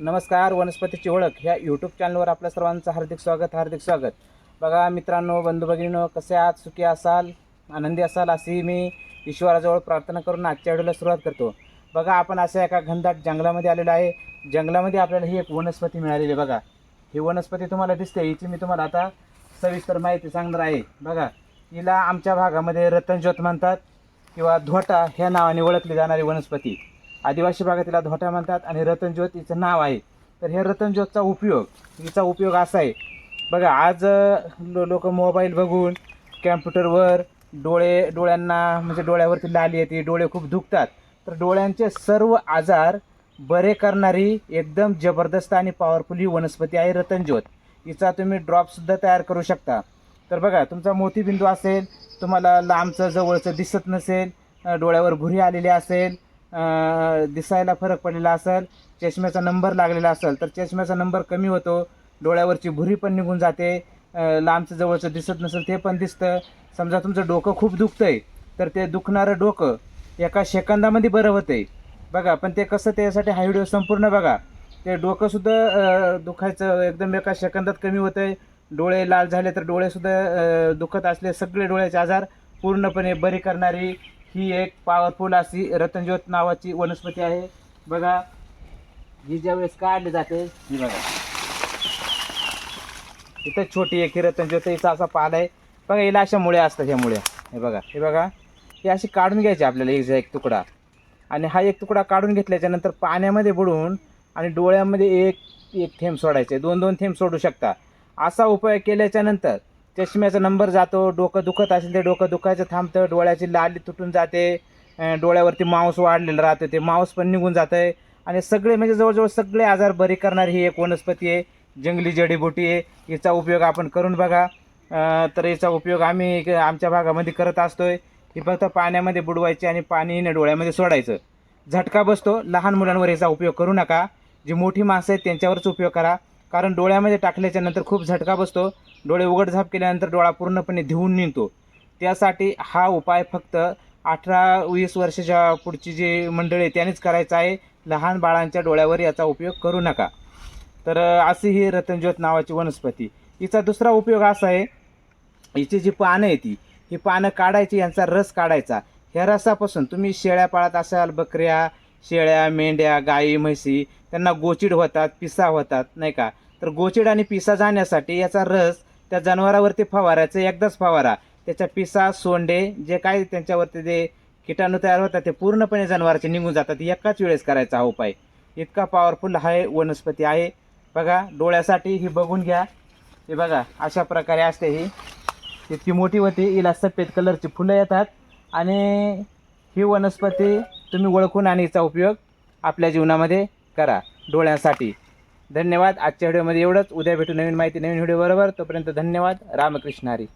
नमस्कार वनस्पतीची ओळख ह्या यूट्यूब चॅनलवर आपल्या सर्वांचं हार्दिक स्वागत हार्दिक स्वागत. बघा मित्रांनो बंधू भगिनीनो कसे आहात? सुखी असाल? आनंदी असाल? अशी मी ईश्वराजवळ प्रार्थना करून आजच्या व्हिडिओला सुरुवात करतो. बघा आपण अशा एका घनदाट जंगलामध्ये आलेलो आहे. जंगलामध्ये आपल्याला ही एक वनस्पती मिळालेली आहे बघा. ही वनस्पती तुम्हाला दिसते हिची मी तुम्हाला आता सविस्तर माहिती सांगणार आहे. बघा हिला आमच्या भागामध्ये रतनज्योत म्हणतात किंवा धोटा ह्या नावाने ओळखली जाणारी वनस्पती. आदिवासी भागातील धोट्या धोटा म्हणतात आणि रतनज्योत हिचं नाव आहे. तर हे रतनज्योतचा उपयोग हिचा उपयोग असा आहे. बघा आज लो लोक मोबाईल बघून कॅम्प्युटरवर डोळे डोळ्यांना म्हणजे डोळ्यावरती लाली येते डोळे खूप दुखतात. तर डोळ्यांचे सर्व आजार बरे करणारी एकदम जबरदस्त आणि पॉवरफुल ही वनस्पती आहे रतनज्योत हिचा तुम्ही ड्रॉपसुद्धा तयार करू शकता. तर बघा तुमचा मोतीबिंदू असेल तुम्हाला लांबचं जवळचं दिसत नसेल डोळ्यावर भुरी आलेली असेल दिसायला फरक पडलेला असेल चष्म्याचा नंबर लागलेला असेल तर चष्म्याचा नंबर कमी होतो डोळ्यावरची भुरी पण निघून जाते लांबचं जवळचं दिसत नसेल ते पण दिसतं. समजा तुमचं डोकं खूप दुखतं आहे तर ते दुखणारं डोकं एका सेकंदामध्ये बरं होतं आहे बघा पण ते कसं त्यासाठी हा व्हिडिओ संपूर्ण बघा. ते डोकंसुद्धा दुखायचं एकदम एका सेकंदात कमी होतं आहे डोळे लाल झाले तर डोळेसुद्धा दुखत असले सगळे डोळ्याचे आजार पूर्णपणे बरी करणारी ही एक पॉवरफुल अशी रतनज्योत नावाची वनस्पती आहे. बघा ही ज्या वेळेस काढली जाते ही बघा. इथं छोटी एक ही रतनज्योत हिचा असा पाल आहे. बघा हिला अशा मुळ्या असतात ह्या मुळ्या. हे बघा हे बघा. हे अशी काढून घ्यायची आपल्याला एक एक तुकडा. आणि हा एक तुकडा काढून घेतल्याच्या नंतर पाण्यामध्ये बुडवून आणि डोळ्यामध्ये एक एक थेंब सोडायचे. दोन दोन थेंब सोडू शकता. असा उपाय केल्याच्यानंतर चष्म्याचा नंबर जातो डोकं दुखत असेल ते डोकं दुखायचं थांबतं डोळ्याची लाली तुटून जाते डोळ्यावरती मांस वाढलेलं राहतं ते मांस पण निघून जातं आहे आणि सगळे म्हणजे जवळजवळ सगळे आजार बरी करणारी ही एक वनस्पती आहे जंगली जडीबुटी आहे. हिचा उपयोग आपण करून बघा. तर याचा उपयोग आम्ही आमच्या भागामध्ये करत असतोय. ही फक्त पाण्यामध्ये बुडवायची आणि पाणी डोळ्यामध्ये सोडायचं. झटका बसतो. लहान मुलांवर याचा उपयोग करू नका. जी मोठी माणसं आहेत त्यांच्यावरच उपयोग करा. कारण डोळ्यामध्ये टाकल्याच्या नंतर खूप झटका बसतो. डोळे उघडझाप केल्यानंतर डोळा पूर्णपणे धुवून निघतो. त्यासाठी हा उपाय फक्त अठरा वीस वर्षाच्या पुढची जी मंडळी आहे त्यांनीच करायचा आहे. लहान बाळांच्या डोळ्यावर याचा उपयोग करू नका. तर अशी ही रतनज्योत नावाची वनस्पती. हिचा दुसरा उपयोग असा आहे हिची जी पानं आहे ती ही पानं काढायची यांचा रस काढायचा. ह्या रसापासून तुम्ही शेळ्या पाळत असाल बकऱ्या शेळ्या मेंढ्या गाई म्हशी त्यांना गोचिड होतात पिसा होतात नाही का? तर गोचिड आणि पिसा जाण्यासाठी याचा रस त्या जनावरावरती फवारायचं एकदाच फवारा. त्याच्या पिसा सोंडे जे काय त्यांच्यावरती जे किटाणू तयार होतात ते पूर्णपणे जनावराचे निघून जातात. एकाच वेळेस करायचा हा उपाय. इतका पॉवरफुल हा वनस्पती आहे. बघा डोळ्यासाठी ही बघून घ्या. हे बघा अशा प्रकारे असते ही. इतकी मोठी होती हिला सफेद कलरची फुलं येतात. आणि ही वनस्पती तुम्ही ओळखून आणि हिचा उपयोग आपल्या जीवनामध्ये करा डोळ्यासाठी. धन्यवाद. आजच्या व्हिडिओमध्ये एवढंच. उद्या भेटू नवीन माहिती नवीन व्हिडिओ बरोबर. तोपर्यंत धन्यवाद. रामकृष्ण हरी.